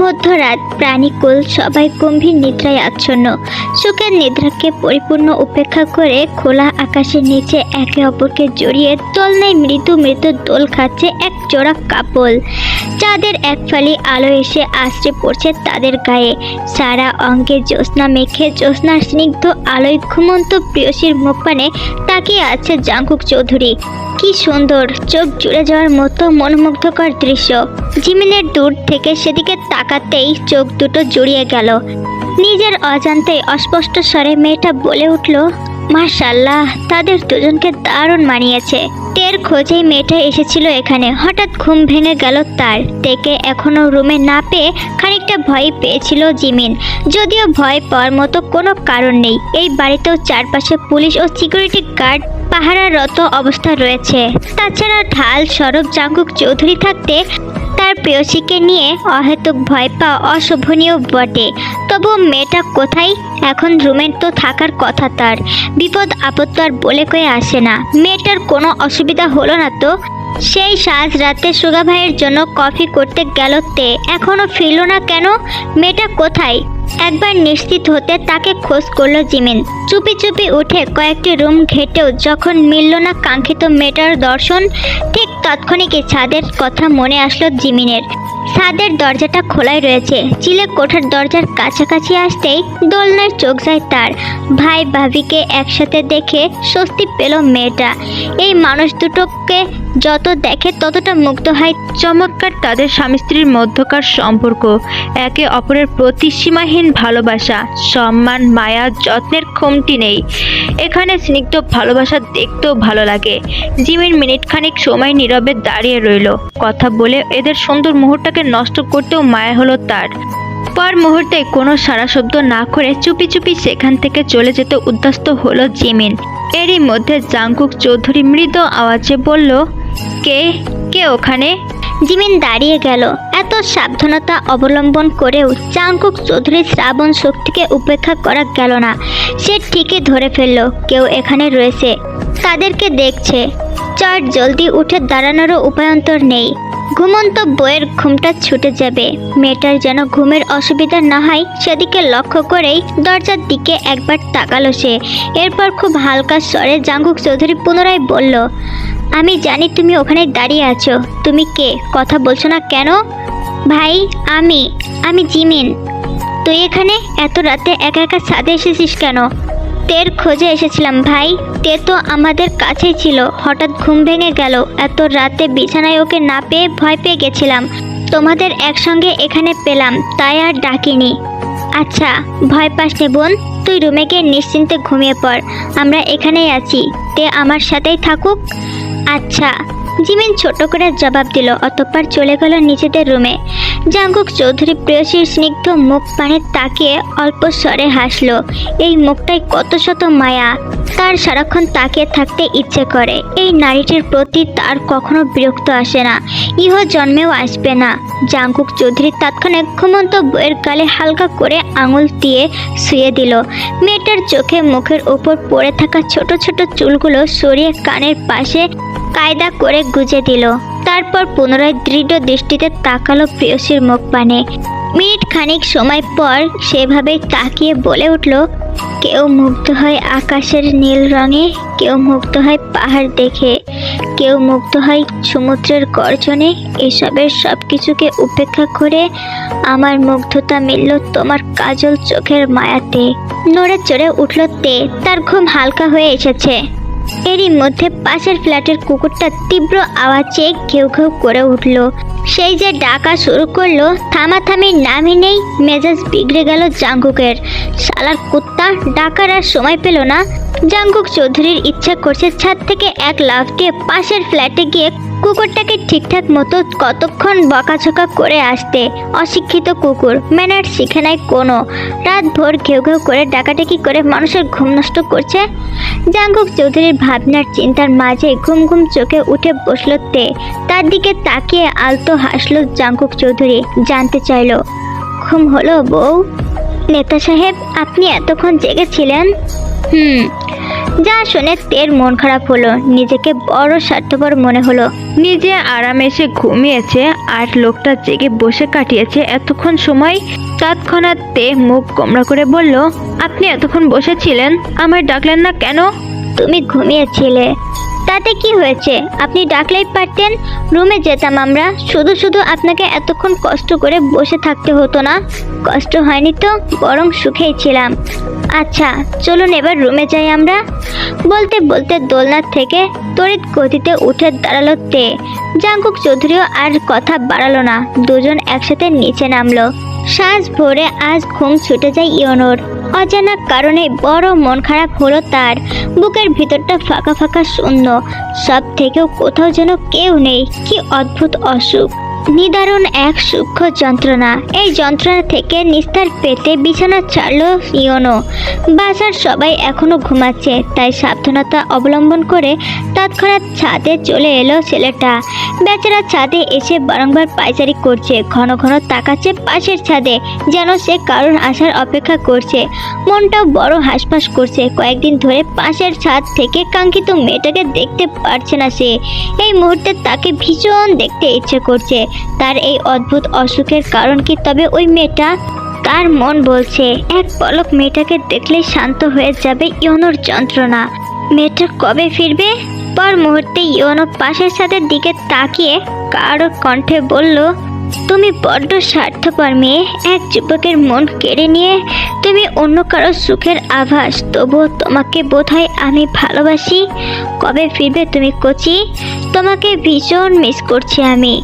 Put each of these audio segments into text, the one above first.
মধ্যরাত প্রাণীকুল সবাই গম্ভীর নিদ্রায় আচ্ছন্ন। সুখের নিদ্রাকে পরিপূর্ণ উপেক্ষা করে খোলা আকাশের নিচে একে অপরকে জড়িয়ে দোলনায় মৃদু মৃদু দোল খাচ্ছে এক জোড়া কাপল। চাঁদের এক ফালি আলো এসে আশ্রে পড়ছে তাদের গায়ে। সারা অঙ্গে জ্যোৎস্না মেখে জ্যোৎস্নার স্নিগ্ধ আলোয় ঘুমন্ত প্রিয়সীর মুখপানে তাকিয়ে আছে জাঙ্কুক চৌধুরী। কি সুন্দর, চোখ জুড়ে যাওয়ার মতো মনোমুগ্ধকর দৃশ্য। জিমিনের দূর থেকে সেদিকে তাকাতেই চোখ দুটো জুড়িয়ে গেল। নিজের অজান্তেই অস্পষ্ট স্বরে মেয়েটা বলে উঠল মাশাল্লাহ তাদের দুজনকে দারুণ মানিয়েছে। টের খোঁজেই মেয়েটা এসেছিল এখানে। হঠাৎ ঘুম ভেঙে গেল তার। তেকে এখনও রুমে না পেয়ে খানিকটা ভয় পেয়েছিল জিমিন। যদিও ভয় পাওয়ার মতো কোনো কারণ নেই। এই বাড়িতেও চারপাশে পুলিশ ও সিকিউরিটি গার্ড পাহারারত অবস্থা রয়েছে। তাছাড়া ঢাল সরব জাঙ্কুক চৌধুরী থাকতে তার প্রেয়সীকে নিয়ে অহেতুক ভয় পাওয়া অশোভনীয় বটে। তবু মেয়েটা কোথায়? এখন রুমে তো থাকার কথা তার। বিপদ আপদ আর বলে কয়ে আসে না। মেয়েটার কোনো অসুবিধা হলো না তো? সেই সাজ রাতে সুগা ভাইয়ের জন্য কফি করতে গেল তে। এখনও ফিরল না কেন? মেয়েটা কোথায়? একবার নিশ্চিত হতে তাকে খোঁজ করল জিমিন। চুপি চুপি উঠে কয়েকটি রুম ঘেটেও যখন মিলল না কাঙ্ক্ষিত মেয়েটার দর্শন, ঠিক তৎক্ষণিকই ছাদের কথা মনে আসলো জিমিনের। ছাদের দরজাটা খোলাই রয়েছে। চিলে কোঠার দরজার কাছাকাছি আসতেই দোলনায় চোখ যায় তার। ভাই ভাবিকে একসাথে দেখে স্বস্তি পেল মেয়েটা। এই মানুষ দুটোকে যত দেখে ততটা মুগ্ধ হয়। চমৎকার তাদের স্বামী স্ত্রীর মধ্যকার সম্পর্ক। একে অপরের প্রতি সীমাহীন ভালোবাসা, সম্মান, মায়া, যত্নের কমতি নেই। এখানে স্নিগ্ধ ভালোবাসা দেখতেও ভালো লাগে। জিমির মিনিট খানিক সময় নীরবে দাঁড়িয়ে রইল। কথা বলে এদের সুন্দর মুহূর্তটাকে নষ্ট করতেও মায়া হলো তার। পর মুহূর্তে কোনো সারা শব্দ না করে চুপি চুপি সেখান থেকে চলে যেতে উদ্যস্ত হলো জিমিন। এরই মধ্যে জাঙ্কুক চৌধুরী মৃদ আওয়াজে বলল, কে? কে ওখানে? জিমিন দাঁড়িয়ে গেল। এত সাবধানতা অবলম্বন করেও চাঙ্কুক চৌধুরীর শ্রাবণ শক্তিকে উপেক্ষা করা গেল না। সে ঠিকই ধরে ফেলল, কেউ এখানে রয়েছে। তাদেরকে দেখছে। চট জলদি উঠে দাঁড়ানোরও উপায়ন্তর নেই। ঘুমন্ত বইয়ের ঘুমটা ছুটে যাবে। মেয়েটার যেন ঘুমের অসুবিধা না হয়, সেদিকে লক্ষ্য করেই দরজার দিকে একবার তাকালো সে। এরপর খুব হালকা স্বরে জাঙ্গুক চৌধুরী পুনরায় বলল আমি জানি তুমি ওখানে দাঁড়িয়ে আছো। তুমি কে? কথা বলছো না কেন? ভাই, আমি। আমি জিমিন। তুই এখানে এত রাতে একা একা ছাদে এসেছিস কেন? তের খোঁজে এসেছিলাম, ভাই। তে তো আমাদের কাছেই ছিল। হঠাৎ ঘুম ভেঙে গেল। এত রাতে বিছানায় ওকে না পেয়ে ভয় পেয়ে গেছিলাম। তোমাদের একসঙ্গে এখানে পেলাম, তাই আর ডাকিনি। আচ্ছা ভয় পাস নে বোন। তুই রুমে গিয়ে নিশ্চিন্তে ঘুমিয়ে পড়। আমরা এখানেই আছি। তে আমার সাথেই থাকুক। আচ্ছা। জিমিন ছোট করে জবাব দিল, অতঃপর চলে গেল নিজেদের রুমে। জাঙ্কুক চৌধুরী প্রেয়সীর স্নিগ্ধ মুখ পানে তাকিয়ে অল্প স্বরে হাসলো, এই মুখটাই কত শত মায়া। তার সারাক্ষণ তাকিয়ে থাকতে ইচ্ছে করে। এই নারীটির প্রতি তার কখনো বিরক্ত আসে না। ইহ জন্মেও আসবে না। জাঙ্কুক চৌধুরী তৎক্ষণাৎ ঘুমন্ত বইয়ের গালে হালকা করে আঙুল দিয়ে শুয়ে দিল। মেয়েটার চোখে মুখের উপর পড়ে থাকা ছোট ছোট চুলগুলো সরিয়ে কানের পাশে কায়দা করে গুজে দিল। তারপর পুনরায় দৃঢ় দৃষ্টিতে তাকালো প্রেয়সীর মুখ পানে। মিনিট খানিক সময় পর সেভাবেই তাকিয়ে বলে উঠল, কেউ মুগ্ধ হয় আকাশের নীল রঙে, কেউ মুগ্ধ হয় পাহাড় দেখে, কেউ মুগ্ধ হয় সমুদ্রের গর্জনে। এসবের সব কিছুকে উপেক্ষা করে আমার মুগ্ধতা মিলল তোমার কাজল চোখের মায়াতে। নড়ে চড়ে উঠল তে। তার ঘুম হালকা হয়ে এসেছে। এরই মধ্যে পাশের ফ্ল্যাটের কুকুরটা তীব্র আওয়াজে ঘেউ ঘেউ করে উঠল। সেই যে ডাকা শুরু করল থামাথামির নামই নেই, মেজাজ বিগড়ে গেল জাঙ্গুকের। শালার কুত্তা ডাকার আর সময় পেল না। জাঙ্গুক চৌধুরীর ইচ্ছা করছে ছাদ থেকে এক লাফ দিয়ে পাশের ফ্ল্যাটে গিয়ে কুকুরটাকে ঠিকঠাক মতো কতক্ষণ বকাঝকা করে আসতে অশিক্ষিত কুকুর ম্যানার শিখে নাই কোনো। রাত ভোর ঘেউ ঘেউ করে ডাকাডাকি করে মানুষের ঘুম নষ্ট করছে। জাঙ্গুক চৌধুরীর ভাবনার চিন্তার মাঝে ঘুম ঘুম চোখে উঠে বসল তে। তার দিকে তাকিয়ে আলতো হাসলো জাঙ্কুক চৌধুরী, জানতে চাইলো, ঘুম হলো বউ? নেতা সাহেব, আপনি এতক্ষণ জেগেছিলেন হুম। যা শুনে তের মন খারাপ হলো, নিজেকে বড় স্বার্থপর মনে হলো। নিজে আরামে এসে ঘুমিয়েছে আর লোকটা জেগে বসে কাটিয়েছে এতক্ষণ সময়। তৎক্ষণাৎ তে মুখ গোমরা করে বলল, আপনি এতক্ষণ বসেছিলেন আমায় ডাকলেন না কেন? তুমি ঘুমিয়েছিলে। তাতে কি হয়েছে? আপনি ডাকলেই পারতেন, রুমে যেতাম আমরা। শুধু শুধু আপনাকে এতক্ষণ কষ্ট করে বসে থাকতে হতো না। কষ্ট হয়নি তো, বরং সুখেই ছিলাম। আচ্ছা চলুন এবার রুমে যাই আমরা। বলতে বলতে দোলনার থেকে তড়িৎ গতিতে উঠে দাঁড়াল তে। জাঙ্কুক চৌধুরীও আর কথা বাড়ালো না। দুজন একসাথে নিচে নামলো। শ্বাস ভরে আজ ঘুম ছুটে যায় ইয়নোর অজানা কারণে বড় মন খারাপ হলো তার। বুকের ভিতরটা ফাঁকা ফাঁকা শূন্য। সব থেকেও কোথাও যেন কেউ নেই। কি অদ্ভুত অসুখ। নিদারুণ এক সূক্ষ্ম যন্ত্রণা। এই যন্ত্রণা থেকে নিস্তার পেতে বিছানা ছাড়লো ইয়নো। বাসার সবাই এখনও ঘুমাচ্ছে, তাই সাবধানতা অবলম্বন করে তৎক্ষণাৎ ছাদে চলে এলো ছেলেটা। বেচারা ছাদে এসে বারংবার পায়চারি করছে, ঘন ঘন তাকাচ্ছে পাশের ছাদে, যেন সে কারণ আসার অপেক্ষা করছে। মনটাও বড় হাসপাস করছে, কয়েকদিন ধরে পাশের ছাদ থেকে কাঙ্ক্ষিত মেয়েটাকে দেখতে পারছে না সে। এই মুহূর্তে তাকে ভীষণ দেখতে ইচ্ছে করছে। তার এই অদ্ভুত অসুখের কারণ কি? তবে ওই মেয়েটা তার মন বলছে। এক পলক মেয়েটাকে দেখলে শান্ত হয়ে যাবে ইয়নোর যন্ত্রণা। মেয়েটা কবে ফিরবে? পর মুহূর্তে ইয়নো পাশের সাথে দিকে তাকিয়ে কারও কণ্ঠে বলল তুমি বড্ড স্বার্থপর মেয়ে। এক যুবকের মন কেড়ে নিয়ে তুমি অন্য কারও সুখের আভাস। তবুও তোমাকে বোধহয় আমি ভালোবাসি। কবে ফিরবে তুমি কচি? তোমাকে ভীষণ মিস করছি আমি।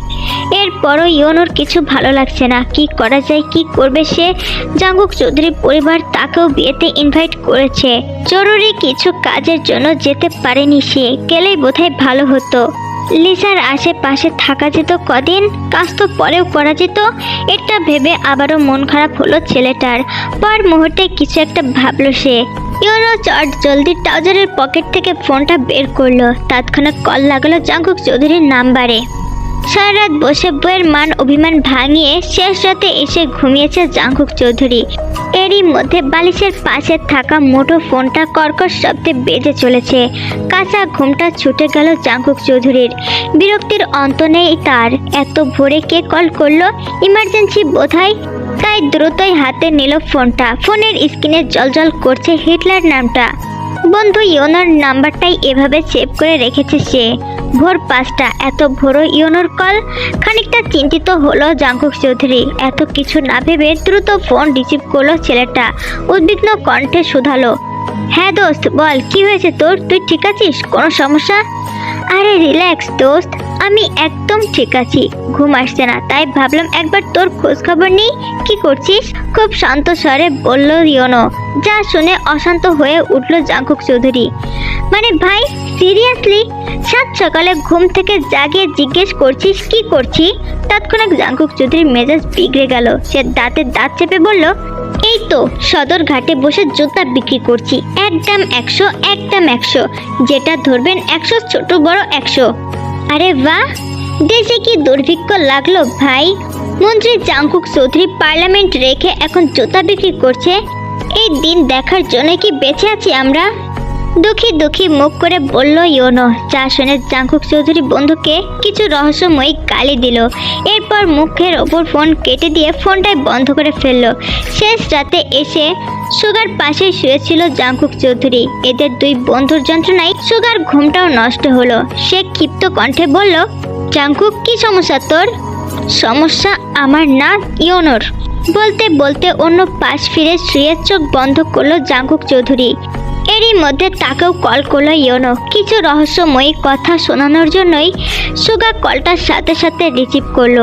এরপরও ইয়নোর কিছু ভালো লাগছে না। কি করা যায়, কি করবে সে? জাঙ্গুক চৌধুরী পরিবার তাকেও বিয়েতে ইনভাইট করেছে। জরুরি কিছু কাজের জন্য যেতে পারেনি সে। গেলেই বোধহয় ভালো হতো। লিসার আশেপাশে থাকা যেত কদিন, কাজ তো পরেও করা যেত। এটা ভেবে আবারও মন খারাপ হলো ছেলেটার। পর মুহূর্তে কিছু একটা ভাবলো সে। ইউরো চট জলদি ট্রাউজারের পকেট থেকে ফোনটা বের করল। তৎক্ষণাৎ কল লাগল জাঙ্কুক চৌধুরীর নাম্বারে। সারা রাত বসে বইয়ের মান অভিমান ভাঙিয়ে শেষ রাতে এসে ঘুমিয়েছে জাঙ্কুক চৌধুরী। এরই মধ্যে বালিশের পাশে থাকা মোটো ফোনটা কর্কশ শব্দে বেজে চলেছে। কাঁচা ঘুমটা ছুটে গেল জাঙ্কুক চৌধুরীর। বিরক্তির অন্ত নেই তার। এত ভোরে কে কল করল? ইমার্জেন্সি বোধহয়? তাই দ্রুতই হাতে নিল ফোনটা। ফোনের স্ক্রিনে জলজল করছে হিটলার নামটা। বন্ধু, ইওনোর নাম্বারটাই এভাবে সেভ করে রেখেছে সে। ভোর পাঁচটা। এত ভোরও ইয়োনোর কল? খানিকটা চিন্তিত হলো জাঙ্কুক চৌধুরী। এত কিছু না ভেবে দ্রুত ফোন রিসিভ করল ছেলেটা। উদ্বিগ্ন কণ্ঠে শুধালো হ্যাঁ দোস্ত, বল, কি হয়েছে তোর? তুই ঠিক আছিস? কোনো সমস্যা? আরে, রিল্যাক্স দোস্ত। আমি একদম ঠিক আছি। ঘুম আসছে না, তাই ভাবলাম একবার তোর খোঁজ খবর নেই। কি করছিস? খুব শান্ত স্বরে বলল রিয়নো যা শুনে অশান্ত হয়ে উঠল জাঙ্কুক চৌধুরী। মানে ভাই, সিরিয়াসলি? সাত সকালে ঘুম থেকে জাগিয়ে জিজ্ঞেস করছিস, কি করছি তৎক্ষণাৎ জাঙ্কুক চৌধুরীর মেজাজ বিগড়ে গেল। সে দাঁতে দাঁত চেপে বলল, এই তো, সদর ঘাটে বসে জুতা বিক্রি করছি। একদম একশো একদম একশো। যেটা ধরবেন একশো, ছোট বড় একশো। আরে বাহ, দেশে কি দুর্ভিক্ষ লাগল ভাই? মন্ত্রী জাঙ্কুক চৌধুরী পার্লামেন্ট রেখে এখন জুতা বিক্রি করছে? এই দিন দেখার জন্য কি বেঁচে আছি আমরা? দুঃখী দুঃখী মুখ করে বলল, ইয়োনো যা শুনে জাঙ্কুক চৌধুরী বন্ধুকে কিছু রহস্যময়ী গালি দিল। এরপর মুখের ওপর ফোন কেটে দিয়ে ফোনটাই বন্ধ করে ফেলল। শেষ রাতে এসে সুগার পাশে শুয়েছিল জাঙ্কুক চৌধুরী। এদের দুই বন্ধুর যন্ত্রণায় সুগার ঘুমটাও নষ্ট হলো। সে ক্ষিপ্ত কণ্ঠে বলল, জাঙ্কুক, কি সমস্যা তোর? সমস্যা আমার না, ইয়োনোর। বলতে বলতে অন্য পাশ ফিরে শুয়ে চোখ বন্ধ করল জাঙ্কুক চৌধুরী। এরই মধ্যে তাকেও কল করল ইয়োনো। কিছু রহস্যময়ী কথা শোনানোর জন্যই সুগা কলটার সাথে সাথে রিসিভ করল।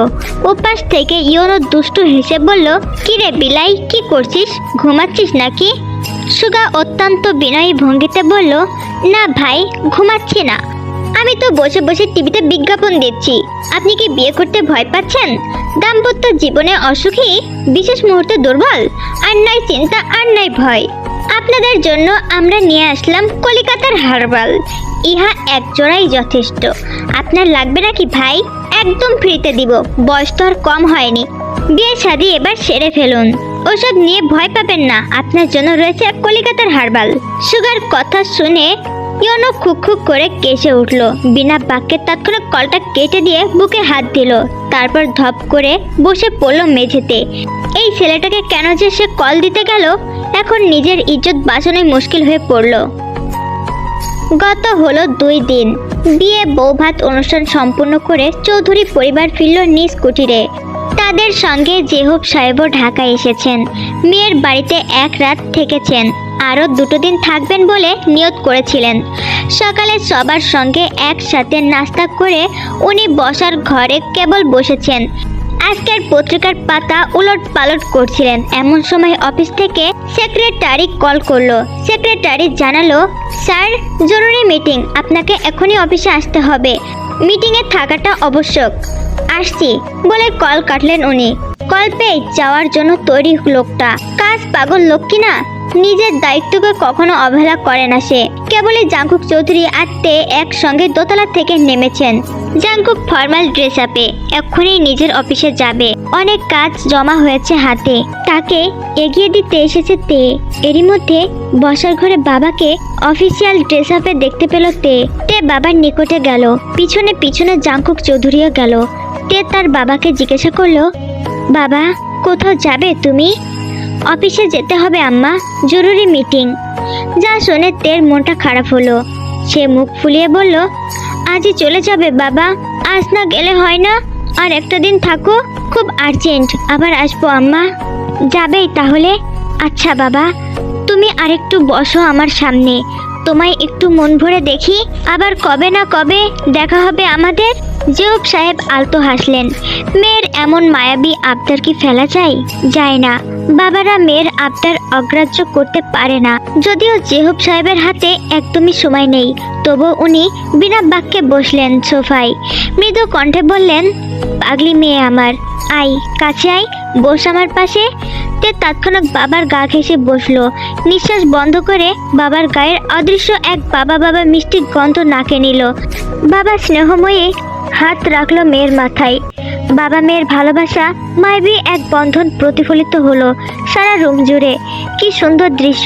ওপাশ থেকে ইয়োনো দুষ্টু হেসে বলল কি রে বিলাই, কি করছিস? ঘুমাচ্ছিস নাকি? সুগা অত্যন্ত বিনয়ী ভঙ্গিতে বলল, না ভাই, ঘুমাচ্ছি না। আমি তো বসে বসে টিভিতে বিজ্ঞাপন দিচ্ছি আপনি কি বিয়ে করতে ভয় পাচ্ছেন? দাম্পত্য জীবনে অসুখী? বিশেষ মুহূর্তে দুর্বল? আর নাই চিন্তা, আর নাই ভয়। আপনাদের জন্য আমরা নিয়ে আসলাম কলিকাতার হার্বাল। ইহা এক জোড়াই যথেষ্ট। আপনার লাগবে নাকি ভাই? একদম ফ্রিতে দিব। বয়স তো আর কম হয়নি। বিয়ে শাদি এবার সেরে ফেলুন। ওসব নিয়ে ভয় পাবেন না। আপনার জন্য রয়েছে কলিকাতার হারবাল। সুগার কথা শুনে ইয়নো খুক খুক করে কেসে উঠল। বিনা বাক্যে তৎক্ষণাৎ কলটা কেটে দিয়ে বুকে হাত দিল। তারপর ধপ করে বসে পড়ল মেঝেতে। এই ছেলেটাকে কেন যে সে কল দিতে গেল? এখন নিজের ইজ্জত বাঁচানোই মুশকিল হয়ে পড়ল। গত হলো দুই দিন। বিয়ে, বৌভাত অনুষ্ঠান সম্পূর্ণ করে চৌধুরী পরিবার ফিরল নিজ কুটিরে। তাদের সঙ্গে জেহুব সাহেবও ঢাকা এসেছেন। মেয়ের বাড়িতে এক রাত থেকেছেন। আরও দুটো দিন থাকবেন বলে নিয়ত করেছিলেন। সকালে সবার সঙ্গে একসাথে নাস্তা করে উনি বসার ঘরে কেবল বসেছেন। আজকের পত্রিকার পাতা উলট পালট করছিলেন। এমন সময় অফিস থেকে সেক্রেটারি কল করল। সেক্রেটারি জানালো, স্যার, জরুরি মিটিং। আপনাকে এখনই অফিসে আসতে হবে। মিটিংয়ে থাকাটা আবশ্যক। আসছি। বলে কল কাটলেন উনি। কল পেয়ে যাওয়ার জন্য তৈরি লোকটা। কাজ পাগল লোক কিনা নিজের দায়িত্বকে কখনো অবহেলা করে না সে। কেবলই জাঙ্কুক চৌধুরী আত্মে একসঙ্গে দোতলা থেকে নেমেছেন। জাঙ্কুক ফর্মাল ড্রেস আপে এক্ষুনি নিজের অফিসে যাবে। অনেক কাজ জমা হয়েছে হাতে। তাকে এগিয়ে দিতে এসেছে তে। এরই মধ্যে বসার ঘরে বাবাকে অফিসিয়াল ড্রেস আপে দেখতে পেল তে। তে বাবার নিকটে গেল। পিছনে পিছনে জাঙ্কুক চৌধুরীও গেল। তে তার বাবাকে জিজ্ঞাসা করল, বাবা, কোথাও যাবে তুমি? অফিসে যেতে হবে, আম্মা। জরুরি মিটিং। যা শুনে তের মনটা খারাপ হলো। সে মুখ ফুলিয়ে বলল, আজই চলে যাবে, বাবা। আজ না গেলে হয় না। আর একটা দিন থাকো, খুব আর্জেন্ট আবার আসব, আম্মা। যাবেই তাহলে। আচ্ছা বাবা। তুমি আরেকটু বসো আমার সামনে। তোমায় একটু মন ভরে দেখি। আবার কবে না কবে দেখা হবে আমাদের। জেউব সাহেব আলতো হাসলেন। মেয়ের এমন মায়াবী আবদার কি ফেলা যায়? যায় না। বাবারা মেয়ের আবদার অগ্রাহ্য করতে পারে না। যদিও জেহুব সাহেবের হাতে একদমই সময় নেই তবু উনি বিনা বাক্যে বসলেন সোফায়। মৃদু কণ্ঠে বললেন, পাগলি মেয়ে আমার আই কাছে আই বস আমার পাশে। তে তৎক্ষণাৎ বাবার গা ঘেঁষে বসল। নিঃশ্বাস বন্ধ করে বাবার গায়ের অদৃশ্য এক বাবা বাবা মিষ্টি গন্ধ নাকে নিল। বাবা স্নেহময়ী হাত রাখল মেয়ের মাথায়। বাবা মেয়ের ভালোবাসা মাইবি এক বন্ধন প্রতিফলিত হলো সারা রুম জুড়ে। কি সুন্দর দৃশ্য।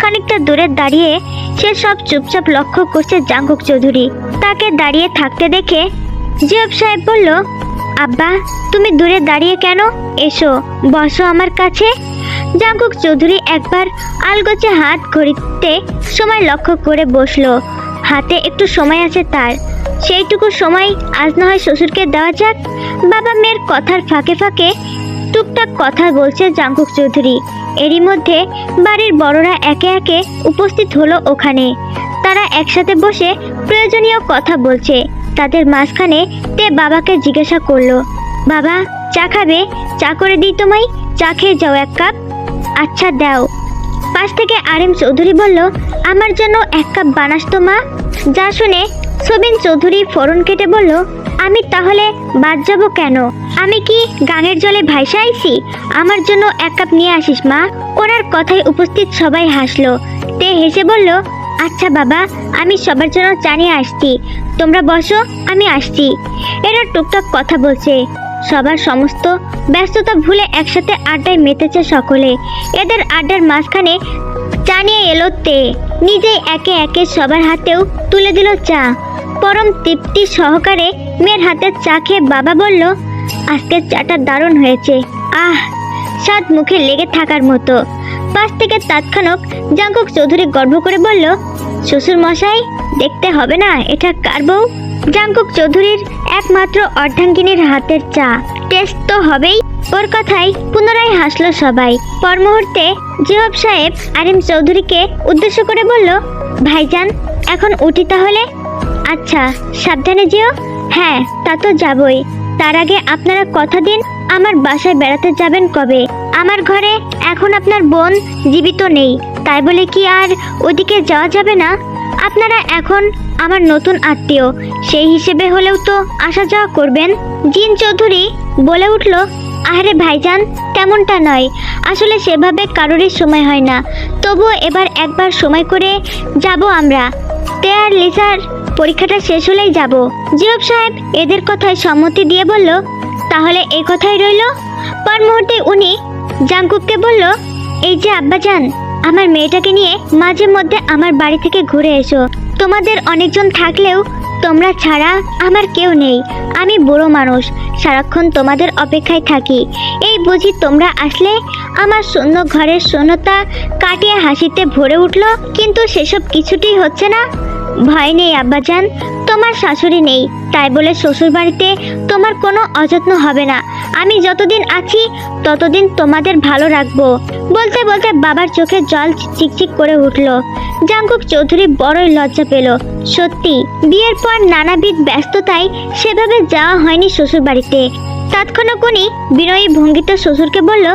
খানিকটা দূরে দাঁড়িয়ে সে সব চুপচাপ লক্ষ্য করছে জাঙ্কুক চৌধুরী। তাকে দাঁড়িয়ে থাকতে দেখে জিয়ব সাহেব বলল, আব্বা, তুমি দূরে দাঁড়িয়ে কেন? এসো, বসো আমার কাছে। জাঙ্কুক চৌধুরী একবার আলগোচে হাত ঘড়িতে সময় লক্ষ্য করে বসল। হাতে একটু সময় আছে তার। সেইটুকু সময় আজ না হয় শ্বশুরকে দেওয়া যাক। বাবা মেয়ের কথার ফাঁকে ফাঁকে টুকটাক কথা বলছে জাঙ্কুক চৌধুরী। এরই মধ্যে বাড়ির বড়রা একে একে উপস্থিত হলো ওখানে। তারা একসাথে বসে প্রয়োজনীয় কথা বলছে। তাদের মাঝখানে তে বাবাকে জিজ্ঞাসা করল, বাবা, চা খাবে? চা করে দিই তোমায় চা খেয়ে যাও এক কাপ। আচ্ছা দাও। পাশ থেকে আরেম চৌধুরী বলল, আমার জন্য এক কাপ বানাস তো মা। যা শুনে সবিন চৌধুরী ফোরন কেটে বলল, আমি তাহলে বাদ যাব কেন? আমি কি গাঙের জলে ভাইসা আইছি? আমার জন্য এক কাপ নিয়ে আসিস, মা। ওনার কথায় উপস্থিত সবাই হাসলো। তে হেসে বলল আচ্ছা বাবা, আমি সবার জন্য জানিয়ে আসছি। তোমরা বসো, আমি আসছি। এরা টুকটাক কথা বলছে। সবার সমস্ত ব্যস্ততা ভুলে একসাথে আড্ডায় মেতেছে সকলে। এদের আড্ডার মাঝখানে চা নিয়ে এলো তে। নিজেই একে একে সবার হাতেও তুলে দিল চা। পরম তৃপ্তি সহকারে মেয়ের হাতে চা খেয়ে বাবা বলল, আজকের চাটা দারুণ হয়েছে। আহ স্বাদ মুখে লেগে থাকার মতো। পাশ থেকে তৎক্ষণক জাঙ্কুক চৌধুরী গর্ব করে বলল, শ্বশুর মশাই, দেখতে হবে না, এটা কার বউ? জাঙ্কুক চৌধুরীর একমাত্র অর্ধাঙ্গিনীর হাতের চা। টেস্ট তো হবেই। ওর কথাই পুনরায় হাসলো সবাই। পর মুহূর্তে জিহব সাহেব আরিম চৌধুরীকে উদ্দেশ্য করে বলল, ভাইজান, এখন উঠি তাহলে। আচ্ছা সাবধানে যেও। হ্যাঁ তা তো যাবই। তার আগে আপনারা কথা দিন আমার বাসায় বেড়াতে যাবেন কবে? আমার ঘরে এখন আপনার বোন জীবিত নেই। তাই বলে কি আর ওদিকে যাওয়া যাবে না? আপনারা এখন আমার নতুন আত্মীয়। সেই হিসেবে হলেও তো আসা যাওয়া করবেন। জিন চৌধুরী বলে উঠল আরে ভাইজান, তেমনটা নয়। আসলে সেভাবে কারোরই সময় হয় না। তবুও এবার একবার সময় করে যাব আমরা। তে আর লিসার পরীক্ষাটা শেষ হলেই যাব। জিয়ব সাহেব এদের কথায় সম্মতি দিয়ে বলল, তাহলে এই কথাই রইল? পর মুহূর্তে উনি জাঙ্কুককে বলল, এই যে আব্বাজান, আমার মেয়েটাকে নিয়ে মাঝে মধ্যে আমার বাড়ি থেকে ঘুরে এসো। তোমাদের অনেকজন থাকলেও তোমরা ছাড়া আমার কেউ নেই। আমি বুড়ো মানুষ, সারাক্ষণ তোমাদের অপেক্ষায় থাকি। এই বুঝি তোমরা আসলে আমার শূন্য ঘরের শূন্যতা কাটিয়ে হাসিতে ভরে উঠল, কিন্তু সেসব কিছুতেই হচ্ছে না? ভয় নেই, আব্বাজান। তোমার শাশুড়ি নেই, তাই বলে শ্বশুর বাড়িতে তোমার কোনো অযত্ন হবে না। আমি যতদিন আছি, ততদিন তোমাদের ভালো রাখব। বলতে বলতে বাবার চোখে জল চিকচিক করে উঠল। জাঙ্কুক চৌধুরী বড়ই লজ্জা পেল। সত্যি, বিয়ের পর নানাবিধ ব্যস্ততায় সেভাবে যাওয়া হয়নি শ্বশুর বাড়িতে তৎক্ষণাৎ উনি বিনয়ী ভঙ্গিতে শ্বশুরকে বলল,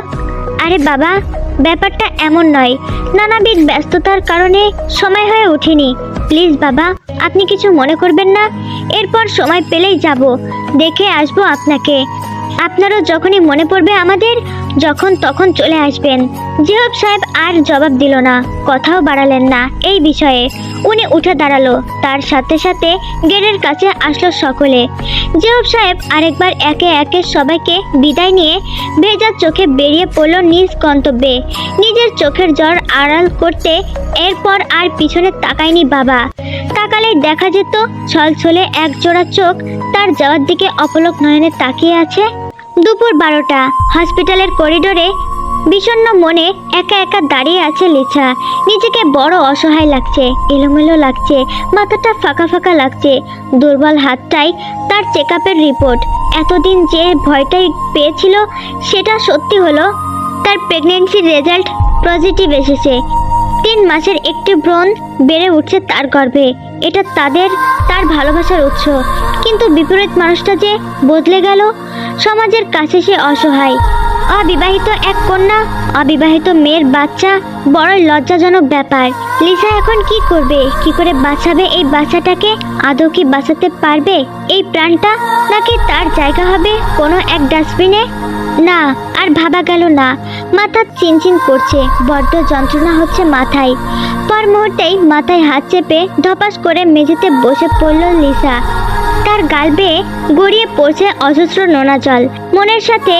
আরে বাবা, ব্যাপারটা এমন নয়। নানাবিধ ব্যস্ততার কারণে সময় হয়ে ওঠেনি। প্লিজ বাবা আপনি কিছু মনে করবেন না। এরপর সময় পেলেই যাব। দেখে আসব আপনাকে। আপনারও যখনই মনে পড়বে আমাদের, যখন তখন চলে আসবেন। জিহব সাহেব আর জবাব দিল না, কথাও বাড়ালেন না এই বিষয়ে। উনি উঠে দাঁড়াল, তার সাথে সাথে গেটের কাছে আসলো সকলে। জিহব সাহেব আরেকবার একে একে সবাইকে বিদায় নিয়ে ভেজা চোখে বেরিয়ে পড়ল নিজ গন্তব্যে। নিজের চোখের জ্বর আড়াল করতে এরপর আর পিছনে তাকায়নি বাবা। তাকালেই দেখা যেত, ছলছলে এক জোড়া চোখ তার যাওয়ার দিকে অপলক নয়নে তাকিয়ে আছে। দুপুর বারোটা, হসপিটালের করিডোরে বিষণ্ণ মনে একা একা দাঁড়িয়ে আছে লিছা। নিজেকে বড় অসহায় লাগছে, এলোমেলো লাগছে, মাথাটা ফাঁকা ফাঁকা লাগছে। দুর্বল হাতটাই তার চেক রিপোর্ট। এতদিন যে ভয়টাই পেয়েছিল, সেটা সত্যি হলো, তার প্রেগনেন্সির রেজাল্ট পজিটিভ এসেছে। তিন মাসের একটি ব্রণ বেড়ে উঠছে তার গর্ভে। এটা তাদের, তার ভালোবাসার উৎস। কিন্তু বিপরীত মানুষটা যে বদলে গেল, সমাজের কাছে সে অসহায়। অবিবাহিত এক কন্যা, অবিবাহিত মেয়ের বাচ্চা, বড় লজ্জাজনক ব্যাপার। লিসা এখন কি করবে? কি করে বাঁচাবে এই বাচ্চাটাকে? আদৌ কি বাঁচাতে পারবে এই প্রাণটা? নাকি তার জায়গা হবে কোনো এক ডাস্টবিনে? না, আর ভাবা গেল না। মাথা চিনচিন করছে, বড্ড যন্ত্রণা হচ্ছে মাথায়। পর মুহূর্তেই মাথায় হাত চেপে ধপাস করে মেঝেতে বসে পড়ল লিসা। তার গাল বেয়ে গড়িয়ে পড়ছে অজস্র নোনা জল। মনের সাথে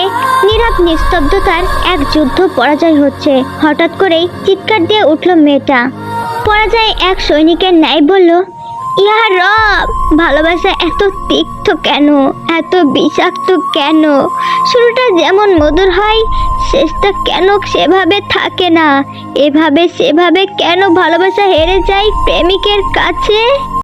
নীরব নিস্তব্ধতার এক যুদ্ধ পরাজয় হচ্ছে। হঠাৎ করেই চিৎকার দিয়ে উঠল মেয়েটা। পরাজয় এক সৈনিকের ন্যায় বলল ইহা রব, ভালোবাসা এত তিক্ত কেন? এত বিষাক্ত কেন? শুরুটা যেমন মধুর হয়, শেষটা কেন সেভাবে থাকে না? এভাবে সেভাবে কেন ভালোবাসা হেরে যায় প্রেমিকের কাছে?